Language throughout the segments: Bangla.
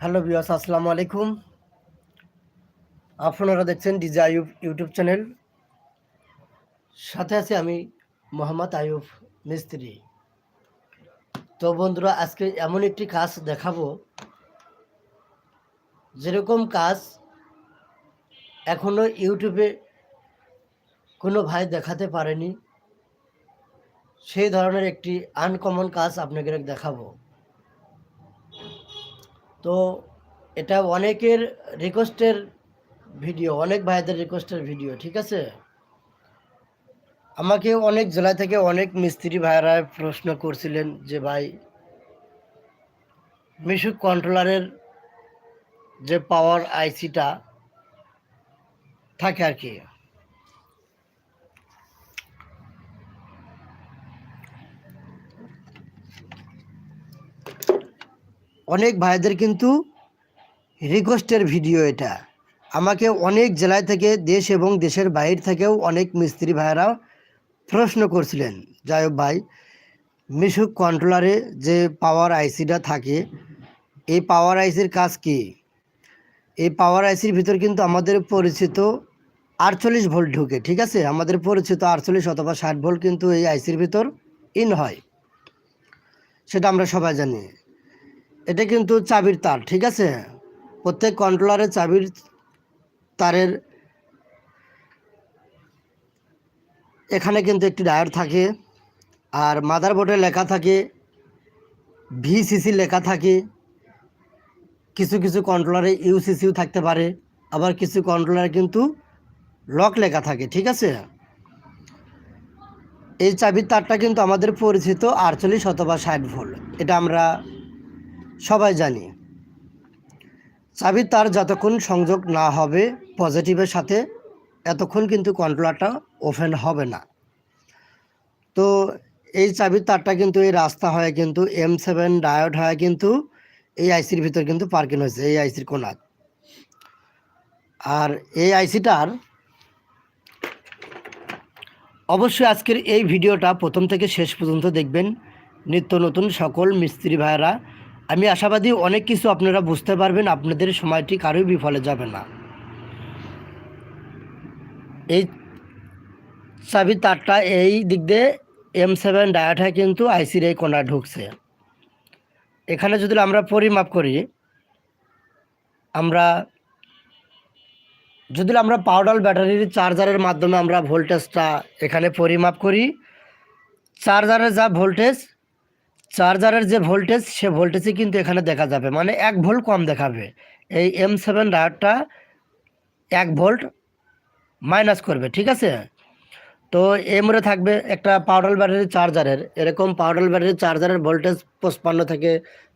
হ্যালো বিয়াস আসসালামু আলাইকুম। আপনারা দেখছেন ডিজে আয়ুব ইউটিউব চ্যানেল। সাথে আছি আমি মোহাম্মদ আয়ুব মিস্ত্রি। তো বন্ধুরা, আজকে এমন একটি কাজ দেখাবো। যেরকম কাজ এখনও ইউটিউবে কোনো ভাই দেখাতে পারেনি, সেই ধরনের একটি আনকমন কাজ আপনাকে দেখাবো। তো এটা অনেকের রিকোয়েস্টের ভিডিও অনেক ভাইদের রিকোয়েস্টের ভিডিও ঠিক আছে? আমাকে অনেক জেলা থেকে অনেক মিস্ত্রি ভাইরা প্রশ্ন করছিলেন যে, ভাই, মিশুক কন্ট্রোলারের যে পাওয়ার আইসিটা থাকে আর কি। অনেক ভাইদের কিন্তু রিকোয়েস্টের ভিডিও এটা। আমাকে অনেক জেলায় থেকে, দেশ এবং দেশের বাইরে থেকেও অনেক মিস্ত্রি ভাইয়েরা প্রশ্ন করছিলেন। যাই হোক ভাই, মিশুক কন্ট্রোলারে যে পাওয়ার আইসিটা থাকে, এই পাওয়ার আইসির কাজ কি? এই পাওয়ার আইসির ভিতর কিন্তু আমাদের পরিচিত আটচল্লিশ ভোল্ট ঢুকে, ঠিক আছে? আমাদের পরিচিত আটচল্লিশ অথবা ষাট ভোল্ট কিন্তু এই আইসির ভিতর ইন হয়। সেটা আমরা সবাই জানি। এটা কিন্তু চাবির তার, ঠিক আছে? প্রত্যেক কন্ট্রোলারে চাবির তারের এখানে কিন্তু একটি ডায়ার থাকে, আর মাদারবোর্ডে লেখা থাকে ভিসিসি লেখা থাকে, কিছু কিছু কন্ট্রোলারে ইউসিসিও থাকতে পারে, আবার কিছু কন্ট্রোলারে কিন্তু লক লেখা থাকে, ঠিক আছে? এই চাবির তারটা কিন্তু আমাদের পরিচিত আটচল্লিশ অথবা ষাট ভোল্ট, এটা আমরা সবাই জানি। চাবির তার যতক্ষণ সংযোগ না হবে পজিটিভের সাথে, এতক্ষণ কিন্তু কন্ট্রোলারটা ওপেন হবে না। তো এই চাবির তারটা কিন্তু এই রাস্তা হয় কিন্তু এম সেভেন ডায়োড হয় কিন্তু এই আইসির ভিতর কিন্তু পার্কিং হয়েছে, এই আইসির কোনাত আর এই আইসিটার অবশ্যই আজকের এই ভিডিওটা প্রথম থেকে শেষ পর্যন্ত দেখবেন। নিত্য নতুন সকল মিস্ত্রি ভাইয়েরা আমি আশাবাদী অনেক কিছু আপনারা বুঝতে পারবেন, আপনাদের সময়টি কারোই বিফলে যাবে না। এই চাবি তারটা এই দিক দিয়ে এম সেভেন ডায়াটা কিন্তু আইসির এই কোনা ঢুকছে। এখানে যদি আমরা পরিমাপ করি, আমরা যদি আমরা পাউডার ব্যাটারির চার্জারের মাধ্যমে আমরা ভোল্টেজটা এখানে পরিমাপ করি চার্জারের যা ভোল্টেজ চার্জারের যে ভোল্টেজ, সে ভোল্টেজই কিন্তু এখানে দেখা যাবে। মানে এক ভোল্ট কম দেখাবে। এই এম সেভেন ডায়ারটা এক ভোল্ট মাইনাস করবে, ঠিক আছে? তো এমরে থাকবে একটা পাউডার ব্যাটারি চার্জারের। এরকম পাউডার ব্যাটারি চার্জারের ভোল্টেজ পঁচপান্ন থেকে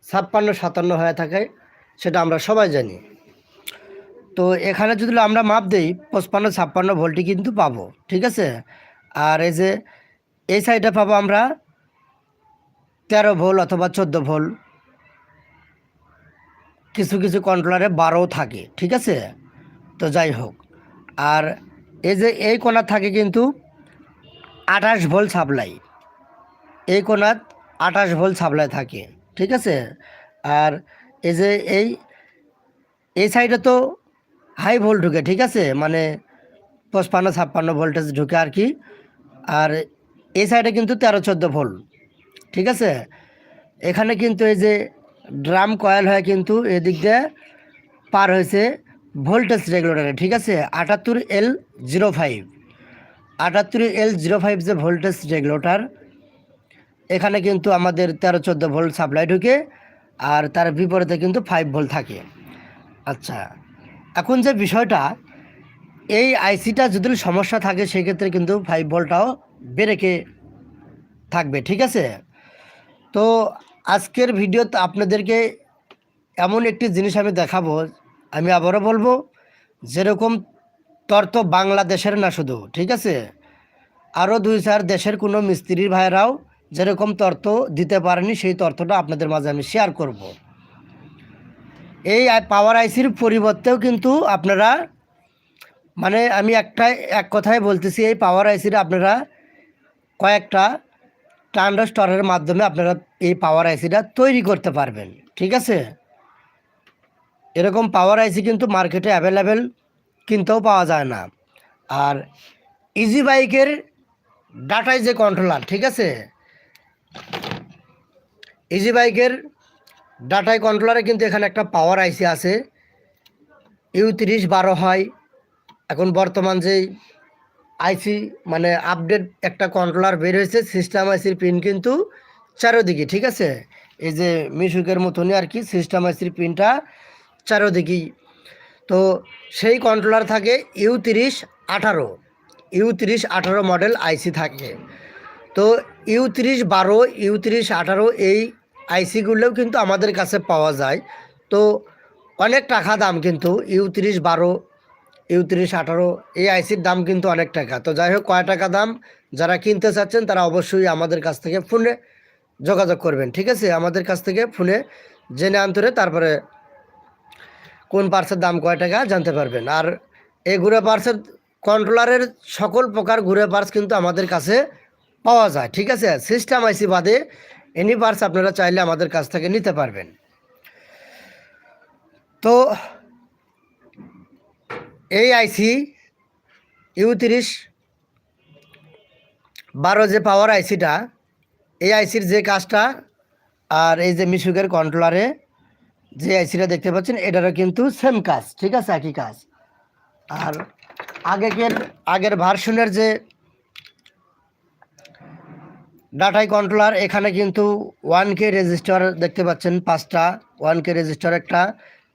ছাপ্পান্ন, সাতান্ন হয়ে থাকে, সেটা আমরা সবাই জানি। তো এখানে যদি আমরা মাপ দিই, পঁচপান্ন, ছাপ্পান্ন ভোল্টই কিন্তু পাবো, ঠিক আছে? আর এই যে এই সাইডে পাবো আমরা তেরো ভোল অথবা চোদ্দ ভোল, কিছু কিছু কন্ট্রোলারে বারোও থাকে, ঠিক আছে? তো যাই হোক, আর এই যে এই কোনার থাকে কিন্তু আঠাশ ভোল সাপ্লাই এই কোনাত আঠাশ ভোল সাপ্লাই থাকে, ঠিক আছে? আর এই যে এই এই সাইডে তো হাই ভোল্ট ঢুকে, ঠিক আছে? মানে পঁচপান্ন, ছাপ্পান্ন ভোল্টেজ ঢুকে আর কি, আর এই সাইডে কিন্তু তেরো, চোদ্দ ভোল্ট ঠিক আছে? এখানে কিন্তু এই যে ড্রাম কয়েল হয় কিন্তু এদিক দিয়ে পার হয়েছে ভোল্টেজ রেগুলেটারে, ঠিক আছে? আটাত্তর এল জিরো ফাইভ। আটাত্তর এল জিরো ফাইভ যে ভোল্টেজ রেগুলেটার, এখানে কিন্তু আমাদের তেরো চোদ্দ ভোল্ট সাপ্লাই ঢুকে আর তার বিপরীতে কিন্তু ফাইভ ভোল্ট থাকে। আচ্ছা এখন যে বিষয়টা, এই আইসিটা যদি সমস্যা থাকে, সেক্ষেত্রে কিন্তু ফাইভ ভোল্টটাও বেড়েকে থাকবে, ঠিক আছে? তো আজকের ভিডিওতে আপনাদেরকে এমন একটি জিনিস আমি দেখাবো, আমি আবারও বলব, যেরকম তর্ত বাংলাদেশের না শুধু, ঠিক আছে আরও দুই চার দেশের কোনো মিস্ত্রির ভাইয়েরাও যেরকম তর্ত দিতে পারেনি, সেই তর্তটা আপনাদের মাঝে আমি শেয়ার করব। এই পাওয়ার আইসির পরিবর্তেও কিন্তু আপনারা মানে আমি একটাই, এক কথায় বলতেছি, এই পাওয়ার আইসির আপনারা কয়েকটা ট্রান্ডাস্টরের মাধ্যমে আপনারা এই পাওয়ার আইসিটা তৈরি করতে পারবেন, ঠিক আছে? এরকম পাওয়ার আইসি কিন্তু মার্কেটে অ্যাভেলেবেল, কিনতেও পাওয়া যায় না। আর ইজি বাইকের ডাটাই যে কন্ট্রোলার ঠিক আছে? ইজি বাইকের ডাটাই কন্ট্রোলারে কিন্তু এখানে একটা পাওয়ার আইসি আছে। ইউ তিরিশ বারো হয়। এখন বর্তমান যেই আইসি মানে আপডেট একটা কন্ট্রোলার বের হয়েছে সিস্টেম আইসির পিন কিন্তু চারোদিকে, ঠিক আছে? এই যে মিশুকের মতনই আর কি সিস্টেম আইসির পিনটা চারোদিকেই। তো সেই কন্ট্রোলার থাকে ইউ তিরিশ আঠারো। ইউ তিরিশ আঠারো মডেল আইসি থাকে। তো ইউ তিরিশ বারো ইউ তিরিশ আঠারো এই আইসিগুলোও কিন্তু আমাদের কাছে পাওয়া যায়। তো অনেক টাকা দাম কিন্তু ইউ তিরিশ বারো ইউ তিরিশ, আঠারো, এই আইসির দাম কিন্তু অনেক টাকা। তো যাই হোক, কয় টাকা দাম? যারা কিনতে চাচ্ছেন, তারা অবশ্যই আমাদের কাছ থেকে ফোনে যোগাযোগ করবেন, ঠিক আছে? আমাদের কাছ থেকে ফোনে জেনে আন্তরে তারপরে কোন পার্সের দাম কয় টাকা জানতে পারবেন। আর এই ঘুরে পার্সের কন্ট্রোলারের সকল প্রকার ঘুরে পার্স কিন্তু আমাদের কাছে পাওয়া যায়, ঠিক আছে? সিস্টেম আইসি বাদে এনি পার্স আপনারা চাইলে আমাদের কাছ থেকে নিতে পারবেন। তো এই আইসি ইউ তিরিশ বারো যে পাওয়ার আইসিটা এই আইসির যে কাজটা আর এই যে মিশুকের কন্ট্রোলারে যে আইসিটা দেখতে পাচ্ছেন, এটারও কিন্তু সেম কাজ, ঠিক আছে, একই কাজ। আর আগেকের, আগের ভার্সনের যে ডাটাই কন্ট্রোলার এখানে কিন্তু ওয়ান কে রেজিস্টার দেখতে পাচ্ছেন পাঁচটা ওয়ান কে রেজিস্টার একটা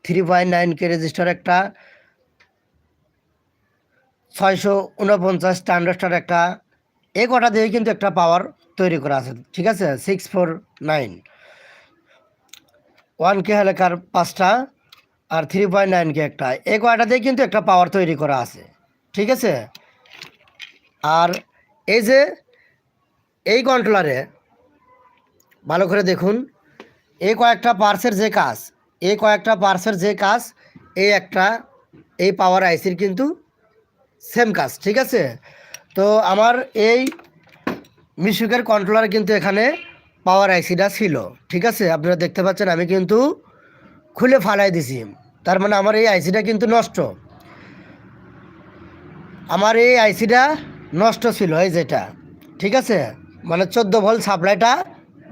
three point nine K resistor একটা ছয়শো উনপঞ্চাশ স্ট্যান্ডার্ডটার একটা, এ কটা দিয়ে কিন্তু একটা পাওয়ার তৈরি করা আছে, ঠিক আছে? Six four nine one K এলাকার পাঁচটা আর থ্রি পয়েন্ট নাইন কে একটা, এ কয়টা দিয়ে কিন্তু একটা পাওয়ার তৈরি করা আছে, ঠিক আছে? আর এই যে এই কন্ট্রোলারে ভালো করে দেখুন এই কয়েকটা পার্সের যে কাজ এই কয়েকটা পার্সের যে কাজ এই একটা, এই পাওয়ার আইসির কিন্তু সেম কাজ, ঠিক আছে? তো আমার এই মিশুকের কন্ট্রোলার কিন্তু এখানে পাওয়ার আইসিটা ছিল, ঠিক আছে? আপনারা দেখতে পাচ্ছেন, আমি কিন্তু খুলে ফালাই দিছি। তার মানে আমার এই আইসিটা কিন্তু নষ্ট। আমার এই আইসিটা নষ্ট ছিল, এই যেটা ঠিক আছে? মানে চোদ্দ ভোল্ট সাপ্লাইটা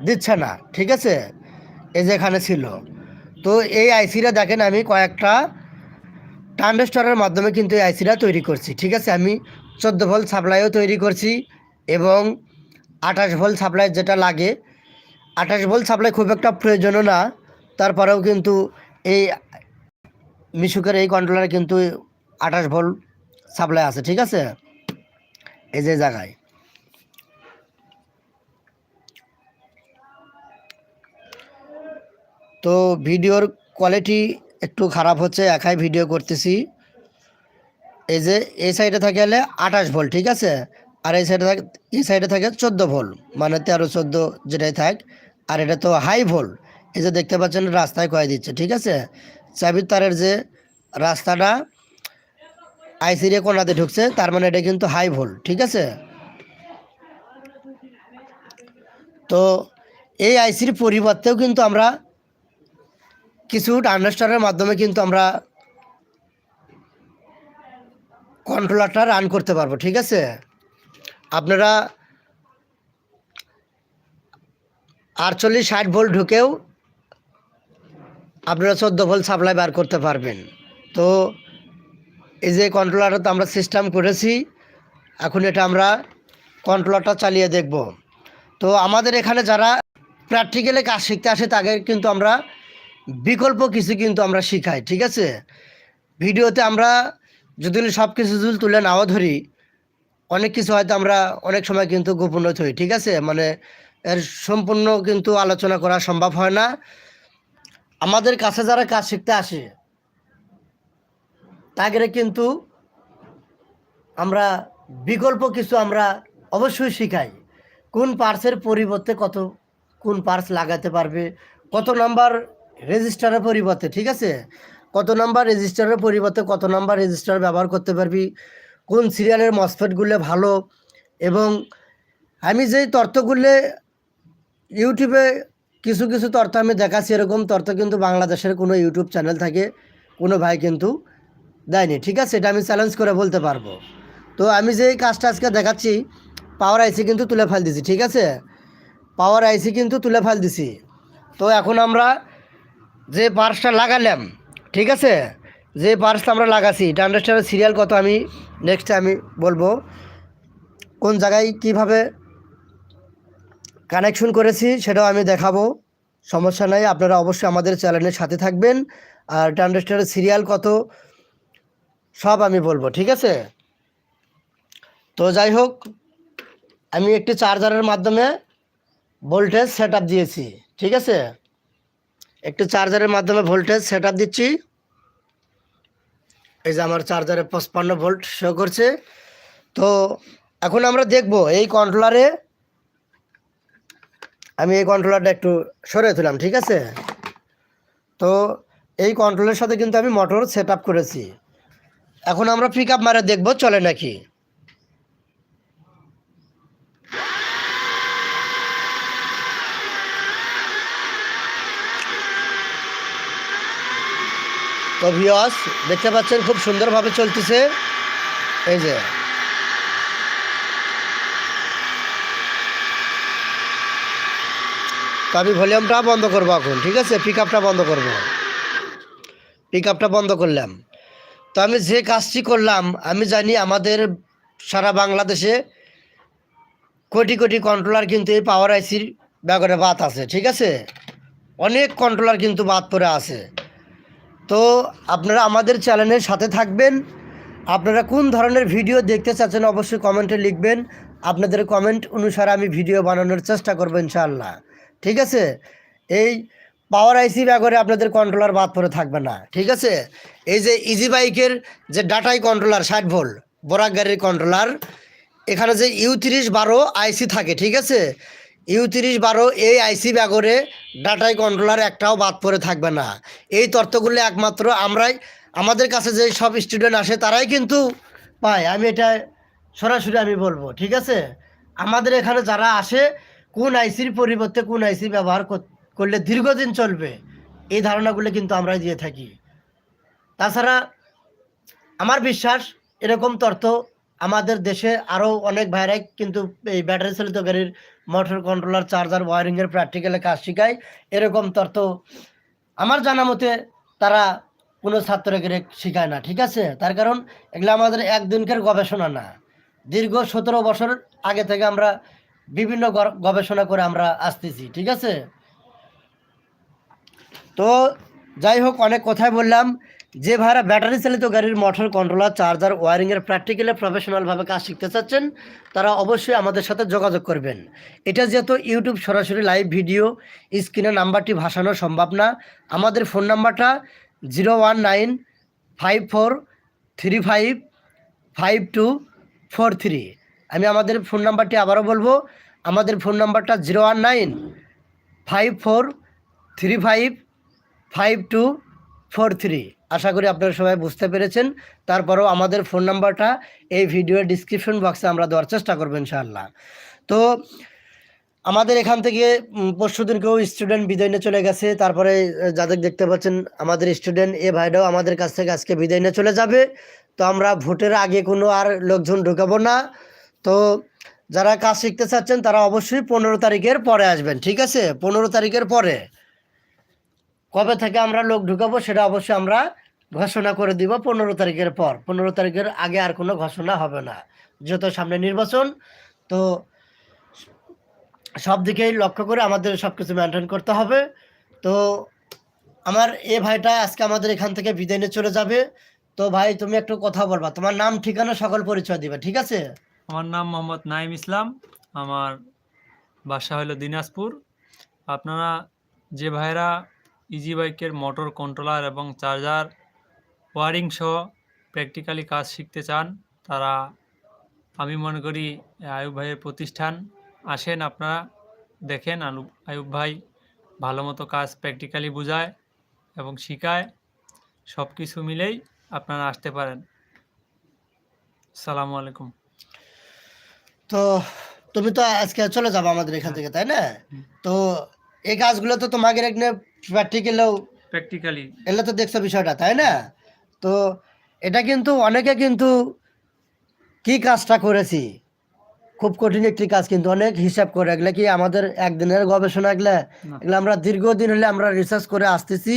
দিচ্ছে না, ঠিক আছে? এই যে এখানে ছিল। তো এই আইসিটা দেখেন আমি কয়েকটা ট্রানজিস্টরের মাধ্যমে কিন্তু এই আইসিটা তৈরি করছি, ঠিক আছে? আমি চোদ্দ ভোল্ট সাপ্লাইও তৈরি করছি এবং আঠাশ ভোল্ট সাপ্লাই যেটা লাগে, আঠাশ ভোল্ট সাপ্লাই খুব একটা প্রয়োজনও না। তারপরেও কিন্তু এই মিশুকের এই কন্ট্রোলারে কিন্তু আঠাশ ভোল্ট সাপ্লাই আছে, ঠিক আছে? এই যে জায়গায়। তো ভিডিওর কোয়ালিটি একটু খারাপ হচ্ছে, একাই ভিডিও করতেছি। এই যে, এই সাইডে থাকে হলে আঠাশ ভোল্ট ঠিক আছে? আর এই সাইডে থাকে, এই সাইডে থাকে চোদ্দ ভোল্ট মানে তেরো, চোদ্দ যেটাই থাক, আর এটা তো হাই ভোল্ট এই যে দেখতে পাচ্ছেন, রাস্তায় কয়ে দিচ্ছে, ঠিক আছে? চাবির তারের যে রাস্তাটা আইসিরে কোনাতে ঢুকছে, তার মানে এটা কিন্তু হাই ভোল্ট ঠিক আছে? তো এই আইসির পরিবর্তেও কিন্তু আমরা কিছু ট্রানজিস্টারের মাধ্যমে কিন্তু আমরা কন্ট্রোলারটা রান করতে পারব, ঠিক আছে? আপনারা আটচল্লিশ ষাট ভোল্ট ঢুকেও আপনারা চোদ্দ ভোল্ট সাপ্লাই বার করতে পারবেন। তো এই যে কন্ট্রোলারটা তো আমরা সিস্টেম করেছি, এখন এটা আমরা কন্ট্রোলারটা চালিয়ে দেখব। তো আমাদের এখানে যারা প্র্যাকটিক্যালে কাজ শিখতে আসে তাকে কিন্তু আমরা বিকল্প কিছু কিন্তু আমরা শিখাই, ঠিক আছে? ভিডিওতে আমরা যদি সব কিছু যদি তুলে নাও ধরি, অনেক কিছু হয়তো আমরা অনেক সময় কিন্তু গোপনে থই ঠিক আছে? মানে এর সম্পূর্ণ কিন্তু আলোচনা করা সম্ভব হয় না। আমাদের কাছে যারা কাজ শিখতে আসে তাদের কিন্তু আমরা বিকল্প কিছু আমরা অবশ্যই শিখাই। কোন পার্সের পরিবর্তে কত, কোন পার্স লাগাতে পারবে, কত নাম্বার রেজিস্টারের পরিবর্তে, ঠিক আছে? কত নাম্বার রেজিস্টারের পরিবর্তে কত নাম্বার রেজিস্টার ব্যবহার করতে পারবি? কোন সিরিয়ালের মসফেটগুলো ভালো? এবং আমি যেই তথ্যগুলো ইউটিউবে কিছু কিছু তথ্য আমি দেখাচ্ছি, এরকম তথ্য কিন্তু বাংলাদেশের কোনো ইউটিউব চ্যানেল থাকে, কোনো ভাই কিন্তু দেয়নি, ঠিক আছে? এটা আমি চ্যালেঞ্জ করে বলতে পারব। তো আমি যে এই কাজটা আজকে দেখাচ্ছি পাওয়ার আইসি কিন্তু তুলে ফেল দিছি, ঠিক আছে? পাওয়ার আইসি কিন্তু তুলে ফেল দিছি। তো এখন আমরা যে পার্সটা লাগালাম, ঠিক আছে? যে পার্সটা আমরা লাগাছি ট্রানজিস্টারের সিরিয়াল কত আমি নেক্সটে আমি বলব। কোন জায়গায় কীভাবে কানেকশন করেছি সেটাও আমি দেখাবো। সমস্যা নাই, আপনারা অবশ্যই আমাদের চ্যানেলের সাথে থাকবেন। আর ট্রানজিস্টারের সিরিয়াল কত, সব আমি বলব, ঠিক আছে? তো যাই হোক, আমি একটি চার্জারের মাধ্যমে ভোল্টেজ সেট দিয়েছি, ঠিক আছে? একটি চার্জারের মাধ্যমে ভোল্টেজ সেট দিচ্ছি। এই যে আমার চার্জারে পঁচপান্ন ভোল্ট শো করছে। তো এখন আমরা দেখব এই কন্ট্রোলারে আমি এই কন্ট্রোলারটা একটু সরে তুলাম, ঠিক আছে? তো এই কন্ট্রোলের সাথে কিন্তু আমি মোটর সেট করেছি। এখন আমরা পিক আপ মারে দেখব, চলে নাকি? তো ভিওস দেখতে পাচ্ছেন খুব সুন্দরভাবে চলতেছে। এই যে। তো আমি ভলিউমটা বন্ধ করব এখন, ঠিক আছে? পিক আপটা বন্ধ করব। পিক আপটা বন্ধ করলাম। তো আমি যে কাজটি করলাম, আমি জানি আমাদের সারা বাংলাদেশে কোটি কোটি কন্ট্রোলার কিন্তু এই পাওয়ার আইসির ব্যাগরে বাদ আছে, ঠিক আছে? অনেক কন্ট্রোলার কিন্তু বাদ পড়ে আছে। তো আপনারা আমাদের চ্যানেলের সাথে থাকবেন। আপনারা কোন ধরনের ভিডিও দেখতে চাচ্ছেন অবশ্যই কমেন্টে লিখবেন। আপনাদের কমেন্ট অনুসারে আমি ভিডিও বানানোর চেষ্টা করব ইনশাআল্লাহ। ঠিক আছে? এই পাওয়ার আইসি ব্যাগরে আপনাদের কন্ট্রোলার বাদ পড়ে থাকবে না। ঠিক আছে? এই যে ইজি বাইকের যে ডাটাই কন্ট্রোলার ষাট ভোল্ট বরাক গাড়ির কন্ট্রোলার এখানে যে ইউ তিরিশ বারো আইসি থাকে, ঠিক আছে? ইউ তিরিশ বারো এই আইসি ব্যাগরে ডাটাই কন্ট্রোলার একটাও বাদ পড়ে থাকবে না। এই তথ্যগুলো একমাত্র আমরাই, আমাদের কাছে যে সব স্টুডেন্ট আসে তারাই কিন্তু পায়। আমি এটা সরাসরি আমি বলব, ঠিক আছে? আমাদের এখানে যারা আসে, কোন আইসির পরিবর্তে কোন আইসি ব্যবহার করলে দীর্ঘদিন চলবে, এই ধারণাগুলো কিন্তু আমরাই দিয়ে থাকি। তাছাড়া আমার বিশ্বাস, এরকম তথ্য আমাদের দেশে আরও অনেক ভাইরাই কিন্তু এই ব্যাটারি চালিত গাড়ির মোটর কন্ট্রোলার চার্জার ওয়ারিংয়ের প্র্যাকটিক্যালে কাজ শেখায়। এরকম তথ্য আমার জানা মতে তারা কোনো ছাত্রকে শেখায় না, ঠিক আছে? তার কারণ এগুলো আমাদের একদিনকার গবেষণা না। দীর্ঘ সতেরো বছর আগে থেকে আমরা বিভিন্ন গবেষণা করে আমরা আসতেছি, ঠিক আছে? তো যাই হোক, অনেক কথাই বললাম। যে ভাইরা ব্যাটারি চালিত গাড়ির মোটর কন্ট্রোলার চার্জার ওয়ারিংয়ের প্র্যাকটিক্যালে প্রফেশনালভাবে কাজ শিখতে চাচ্ছেন, তারা অবশ্যই আমাদের সাথে যোগাযোগ করবেন। এটা যেহেতু ইউটিউব সরাসরি লাইভ ভিডিও স্ক্রিনে নাম্বারটি ভাসানো সম্ভব না। আমাদের ফোন নাম্বারটা zero one nine five four three five five two four three আমি আমাদের ফোন নাম্বারটি আবারও বলব, আমাদের ফোন নাম্বারটা zero one nine five four three five five two four three আশা করি আপনারা সবাই বুঝতে পেরেছেন। তারপরেও আমাদের ফোন নাম্বারটা এই ভিডিওর ডিসক্রিপশন বক্সে আমরা দেওয়ার চেষ্টা করব ইনশাআল্লাহ। তো আমাদের এখান থেকে পরশু দিনকেও স্টুডেন্ট বিদায় নিয়ে চলে গেছে। তারপরে যাদের দেখতে পাচ্ছেন, আমাদের স্টুডেন্ট এ ভাইটাও আমাদের কাছ থেকে আজকে বিদায় নিয়ে চলে যাবে। তো আমরা ভোটের আগে কোনো আর লোকজন ঢুকাবো না। তো যারা কাজ শিখতে চাচ্ছেন, তারা অবশ্যই পনেরো তারিখের পরে আসবেন, ঠিক আছে? পনেরো তারিখের পরে। কবে থেকে আমরা লোক ঢুকাবো সেটা অবশ্যই আমরা ঘোষণা করে দিব পনেরো তারিখের পর। পনেরো তারিখের আগে আর কোনো ঘোষণা হবে না। যত সামনে নির্বাচন, তো সব দিকেই লক্ষ্য করে আমাদের সব কিছু মেনটেন করতে হবে। তো আমার এ ভাইটা আজকে আমাদের এখান থেকে বিদায় নিয়ে চলে যাবে। তো ভাই, তুমি একটু কথা বলবা। তোমার নাম, ঠিকানা, সকল পরিচয় দিবে, ঠিক আছে? আমার নাম মোহাম্মদ নাইম ইসলাম। আমার বাসা হলো দিনাজপুর। আপনারা যে ভাইরা ইজি বাইকের মোটর কন্ট্রোলার এবং চার্জার ওয়ারিং সহ প্র্যাকটিক্যালি কাজ শিখতে চান তারা আমি মনে করি আয়ুব ভাইয়ের প্রতিষ্ঠান। আসেন আপনারা দেখেন আলু আয়ুব ভাই ভালো মতো কাজ প্র্যাকটিক্যালি বোঝায় এবং শেখায়। সব কিছু মিলেই আপনারা আসতে পারেন। সালামু আলাইকুম। তো তুমি তো আজকে চলে যাব আমাদের এখান থেকে তাই না? তো এই কাজগুলো তো তোমাকে প্র্যাকটিক্যালেও প্র্যাকটিক্যালি এলে তো দেখছ বিষয়টা তাই না? তো এটা কিন্তু অনেকে কিন্তু কি কাজটা করেছি? খুব কঠিন একটি কাজ কিন্তু অনেক হিসাব করে। এগুলো কি আমাদের একদিনের গবেষণা এগুলো। এগুলো আমরা দীর্ঘদিন হলে আমরা রিসার্চ করে আসতেছি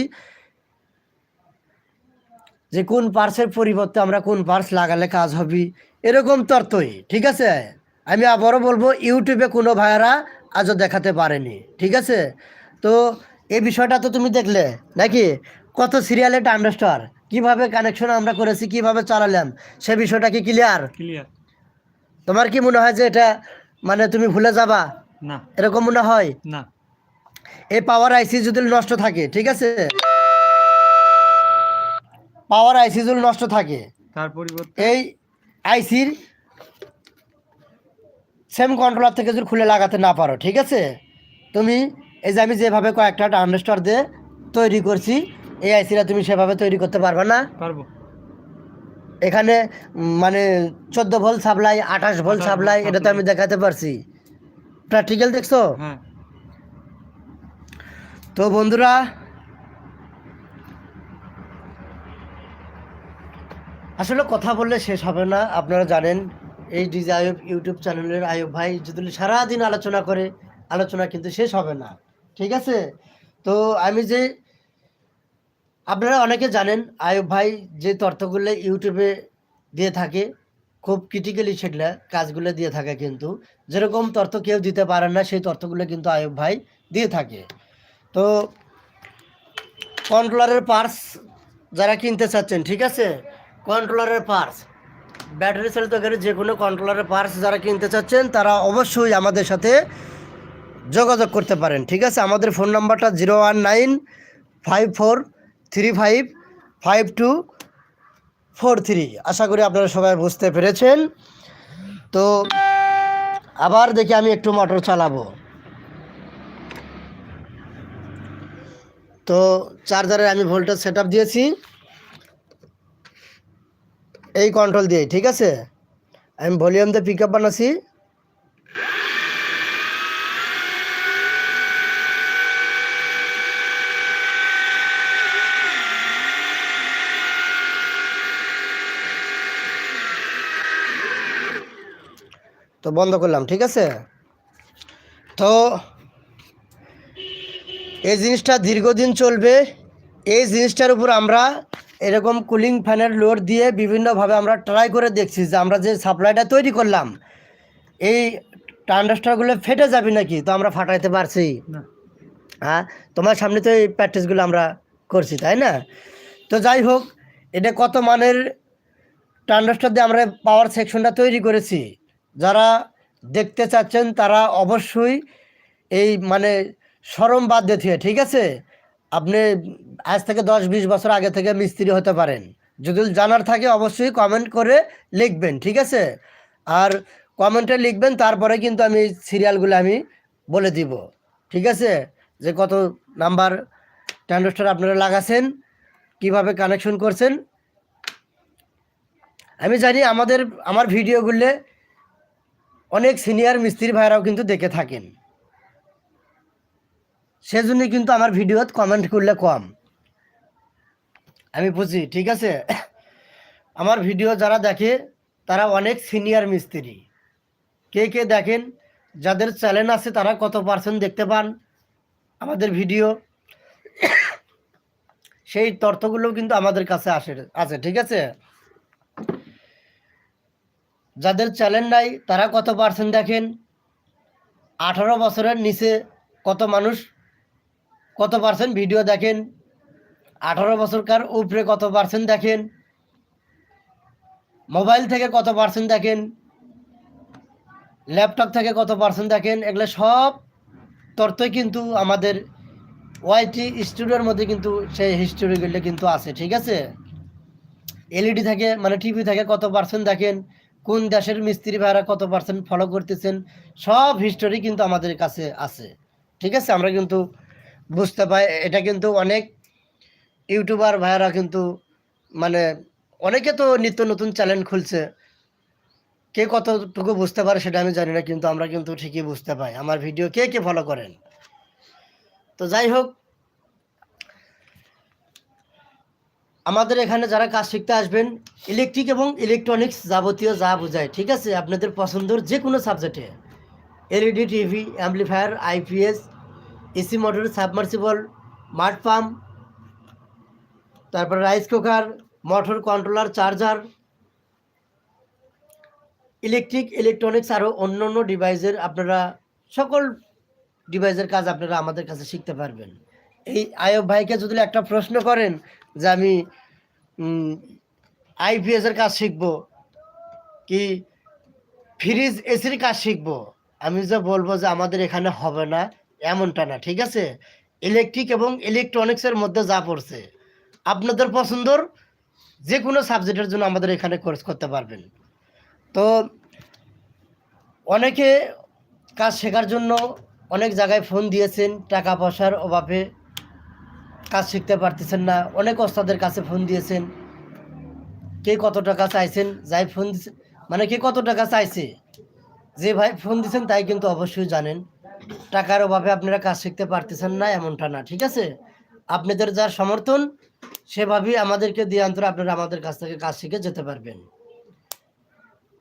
যে কোন পার্সের পরিবর্তে আমরা কোন পার্স লাগালে কাজ হবে। এরকম তর্তই ঠিক আছে? আমি আবারও বলব ইউটিউবে কোনো ভাইয়ারা আজও দেখাতে পারেনি ঠিক আছে? তো এই বিষয়টা তো তুমি দেখলে নাকি? কত সিরিয়ালে টান্ডাস্টার কীভাবে কানেকশন আমরা করেছি কীভাবে চালালাম সে বিষয়টা কি ক্লিয়ার ক্লিয়ার তোমার কি মনে হয় যে এটা মানে তুমি ভুলে যাবা? না। এরকম মনে হয়? না। এই পাওয়ার আইসি যদি নষ্ট থাকে ঠিক আছে? পাওয়ার আইসি যদি নষ্ট থাকে তার পরিবর্তে এই আইসির সেম কন্ট্রোলার থেকে যদি খুলে লাগাতে না পারো ঠিক আছে? তুমি এই যে আমি যেভাবে কয়েকটা ট্রানজিস্টর দিয়ে তৈরি করছি এই আইসিটা তুমি সেভাবে তৈরি করতে পারবে না। পারব। এখানে মানে চোদ্দ ভোল সাপ্লাই আঠাশ ভোল 28 সাপ্লাই এটা তো আমি দেখাতে পারছি। প্র্যাকটিক্যাল দেখছ? হ্যাঁ। তো বন্ধুরা আসলে কথা বললে শেষ হবে না আপনারা জানেন এই ডিজে আয়ুব ইউটিউব চ্যানেলের আয়ুব ভাই যদি সারাদিন আলোচনা করে আলোচনা কিন্তু শেষ হবে না। ঠিক আছে? তো আমি যে, আপনারা অনেকে জানেন, আয়ুব ভাই যে তথ্যগুলো ইউটিউবে দিয়ে থাকে, খুব ক্রিটিক্যালি সেগুলো কাজগুলো দিয়ে থাকে কিন্তু। যেরকম তথ্য কেউ দিতে পারে না, সেই তথ্যগুলো কিন্তু আয়ুব ভাই দিয়ে থাকে। তো কন্ট্রোলারের পার্স যারা কিনতে চাচ্ছেন, ঠিক আছে? কন্ট্রোলারের পার্স ব্যাটারি চালিত গাড়ি যে কোনো কন্ট্রোলারের পার্স যারা কিনতে চাচ্ছেন, তারা অবশ্যই আমাদের সাথে যোগাযোগ করতে পারেন। ঠিক আছে? আমাদের ফোন নাম্বারটা zero one nine five four three five five two four three. আশা করি আপনারা সবাই বুঝতে পেরেছেন। তো আবার দেখি আমি একটু মোটর চালাবো। তো চার্জারে আমি ভোল্টেজ সেট দিয়েছি। এই কন্ট্রোল দিয়ে ঠিক আছে? আমি ভলিউম দিয়ে পিক আপ বানাচ্ছি। তো বন্ধ করলাম ঠিক আছে? তো এই জিনিসটা দীর্ঘদিন চলবে। এই জিনিসটার উপর আমরা এরকম কুলিং ফ্যানের লোড দিয়ে বিভিন্নভাবে আমরা ট্রাই করে দেখছি যে আমরা যে সাপ্লাইটা তৈরি করলাম এই ট্রান্ডাস্টারগুলো ফেটে যাবে নাকি? তো আমরা ফাটাইতে পারছি। হ্যাঁ তোমার সামনে তো এই প্র্যাকটিসগুলো আমরা করছি তাই না? তো যাই হোক এটা কত মানের ট্রান্ডাস্টার দিয়ে আমরা পাওয়ার সেকশনটা তৈরি করেছি? যারা দেখতে চাচ্ছেন তারা অবশ্যই এই মানে সরম বাদ দিয়ে ঠিক আছে? আপনি আজ থেকে দশ বিশ বছর আগে থেকে মিস্ত্রি হতে পারেন। যদি জানার থাকে অবশ্যই কমেন্ট করে লিখবেন, ঠিক আছে? আর কমেন্টে লিখবেন, তারপরে কিন্তু আমি সিরিয়ালগুলো আমি বলে দিব, ঠিক আছে? যে কত নাম্বার ট্যান্ডোস্টার আপনারা লাগাছেন, কীভাবে কানেকশন করছেন। আমি জানি আমাদের, আমার ভিডিওগুলো অনেক সিনিয়র মিস্ত্রি ভাইরাও কিন্তু দেখে থাকেন। সেজন্য কিন্তু আমার ভিডিওত কমেন্ট করলে কম। আমি বুঝি, ঠিক আছে? আমার ভিডিও যারা দেখে, তারা অনেক সিনিয়র মিস্ত্রি। কে কে দেখেন, যাদের চ্যানেল আছে, তারা কত পার্সেন্ট দেখতে পান আমাদের ভিডিও? সেই তথ্যগুলো কিন্তু আমাদের কাছে আসে, আছে, ঠিক আছে? যাদের চ্যানেল নাই, তারা কত পার্সেন্ট দেখেন? আঠারো বছরের নিচে কত মানুষ কত পার্সেন্ট ভিডিও দেখেন? আঠারো বছরকার উপরে কত পার্সেন্ট দেখেন? মোবাইল থেকে কত পার্সেন্ট দেখেন? ল্যাপটপ থেকে কত পার্সেন্ট দেখেন? এগুলো সব তথ্যই কিন্তু আমাদের ওয়াইটি স্টুডিওর মধ্যে কিন্তু সেই হিস্টোরিগুলো কিন্তু আছে, ঠিক আছে? এলইডি থেকে মানে টিভি থেকে, কত পার্সেন্ট দেখেন? কোন দেশের মিস্ত্রি ভাইরা কত পার্সেন্ট ফলো করতেছেন, সব হিস্টোরি কিন্তু আমাদের কাছে আছে। ঠিক আছে? আমরা কিন্তু বুঝতে পাই, এটা কিন্তু অনেক ইউটিউবার ভাইয়ারা কিন্তু মানে অনেকে তো নিত্য নতুন চ্যানেল খুলছে। কে কতটুকু বুঝতে পারে সেটা আমি জানি না, কিন্তু আমরা কিন্তু ঠিকই বুঝতে পাই। আমার ভিডিও কে কে ফলো করেন? তো যাই হোক আমাদের এখানে যারা কাজ শিখতে আসবেন ইলেকট্রিক এবং ইলেকট্রনিক্স যাবতীয় যা বোঝায়, ঠিক আছে? আপনাদের পছন্দের যে কোনো সাবজেক্টে LED TV amplifier IPS AC motor submersible মাঠ পাম্প তারপর rice cooker motor controller charger electric electronics আরও অন্য অন্য ডিভাইসের আপনারা সকল ডিভাইসের কাজ আপনারা আমাদের কাছে শিখতে পারবেন। এই আয়ব ভাইকে যদি একটা প্রশ্ন করেন যে আমি আইপিএস এর কাজ শিখব, কি ফ্রিজ এসির কাজ শিখব। আমি যে বলব যে আমাদের এখানে হবে না, এমনটা না, ঠিক আছে? ইলেকট্রিক এবং ইলেকট্রনিক্সের মধ্যে যা পড়ছে, আপনাদের পছন্দর যে কোনো সাবজেক্টের জন্য আমাদের এখানে কোর্স করতে পারবেন। তো অনেকে কাজ শেখার জন্য অনেক জায়গায় ফোন দিয়েছেন, টাকা পয়সার অভাবে। কাজ শিখতে পারতেছেন না, অনেক ওস্তাদের কাছে ফোন দিয়েছেন। কে কত টাকা চাইছেন? যাই ফোন মানে কে কত টাকা চাইছে? যে ভাই ফোন দিছেন তাই কিন্তু অবশ্যই জানেন। টাকার অভাবে আপনারা কাজ শিখতে পারতেছেন না, এমনটা না, ঠিক আছে? আপনাদের যার সমর্থন, সেভাবেই আমাদেরকে দিয়ে অন্তর আপনারা আমাদের কাছ থেকে কাজ শিখে যেতে পারবেন।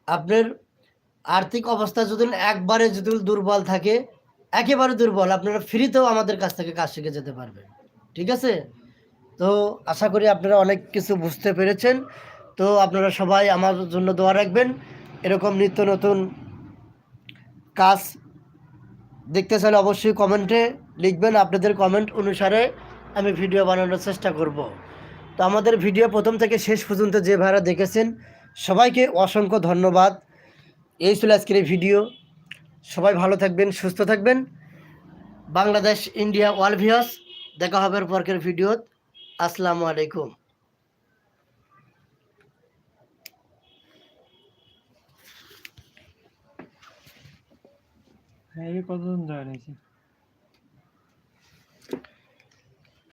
আপনার আর্থিক অবস্থা যদি একবারে যদি দুর্বল থাকে, একেবারে দুর্বল, আপনারা ফ্রিতেও আমাদের কাছ থেকে কাজ শিখে যেতে পারবেন। ঠিক আছে? তো আশা করি আপনারা অনেক কিছু বুঝতে পেরেছেন। তো আপনারা সবাই আমার জন্য দোয়া রাখবেন। এরকম নিত্য নতুন কাজ দেখতে চাইলে অবশ্যই কমেন্টে লিখবেন। আপনাদের কমেন্ট অনুসারে আমি ভিডিও বানানোর চেষ্টা করব। তো আমাদের ভিডিও প্রথম থেকে শেষ পর্যন্ত যে ভাড়া দেখেছেন, সবাইকে অসংখ্য ধন্যবাদ। এই ছিল আজকের এই ভিডিও সবাই ভালো থাকবেন, সুস্থ থাকবেন। বাংলাদেশ ইন্ডিয়া ওয়াল ভিউস দেখা হবে পরকের ভিডিও আসসালামু আলাইকুম। হ্যাঁ জয়েন হয়েছে?